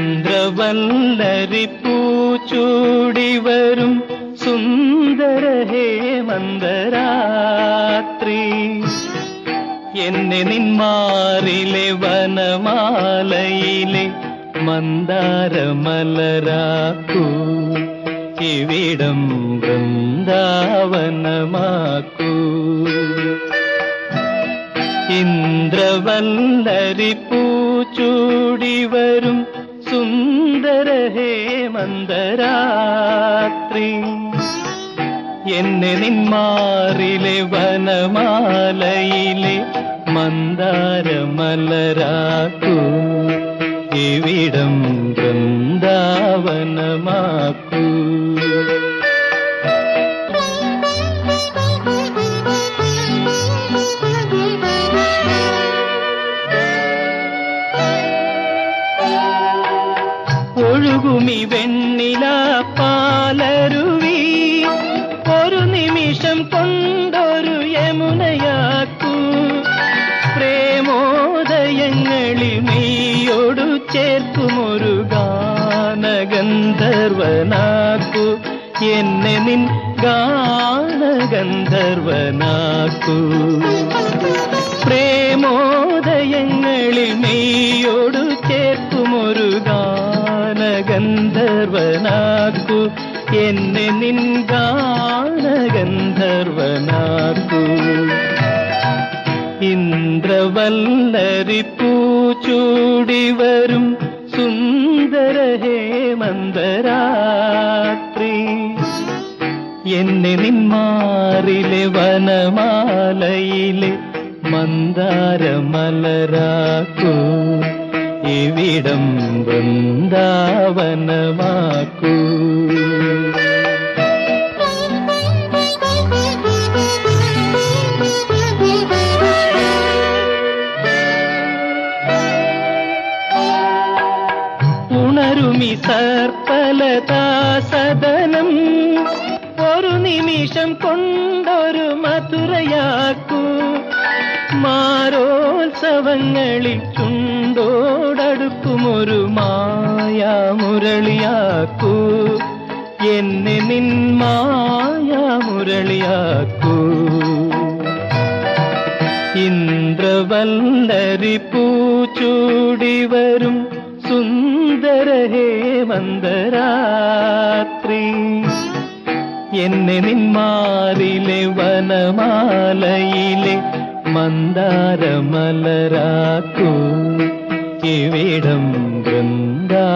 ഇന്ദ്രവല്ലരിപ്പൂ ചൂടി വരും സുന്ദര ഹേമന്തരാത്രി എന്നെ നിന്മാറിലെ വനമാലയിലെ മന്ദാരമലരാക്കൂ ഇവിടം വൃന്ദാവനമാക്കൂ ഇന്ദ്രവല്ലരിപ്പൂ ചൂടി വരും സുന്ദര ഹേമന്തരാത്രി എന്നെ നിന്മാറിലെ വനമാലയിലെ മന്ദാരമലരാക്കൂ. ഇവിടം വൃന്ദാവനമാക്കൂ. ഒഴുകുമി വെണ്ണില പാലരുവി. ഒരു നിമിഷം കൊണ്ടൊരു യമുനയാക്കൂ. പ്രേമോദയങ്ങളിൽ നീയോടു ചേർക്കുമൊരു ഗാനഗന്ധർവനാക്കൂ. എന്നെ നിൻ ഗാനഗന്ധർവനാക്കൂ. പ്രേമോദയങ്ങളിൽ ചേർക്കുമൊരു ഗാനഗന്ധർവനാക്കു എന്നെ നിൻ ഗാനഗന്ധർവനാക്കു ഇന്ദ്രവല്ലരിപ്പൂ ചൂടി വരും സുന്ദര ഹേമന്തരാത്രി എന്നെ നിന്മാറിലെ വനമാലയിലെ മന്ദാരമലരാക്കൂ. ഇവിടം വൃന്ദാവനമാക്കൂ. ഉണരുമി സർപ്പലതാസദനം ഒരു നിമിഷം കൊണ്ടൊരു മധുരയാക്കൂ. മാരോത്സവങ്ങളിൽ ചുണ്ടോടടുക്കുമൊരു മായാമുരളിയാക്കൂ. എന്നെ നിൻ മായാമുരളിയാക്കൂ. ഇന്ദ്രവല്ലരി പൂച്ചൂടി വരും സുന്ദര ഹേമന്തരാത്രി എന്നെ നിന്മാരിലെ വനമാലയിലെ മന്ദാരമലരാക്കൂ കിവിടം വൃന്ദാവനമാക്കൂ.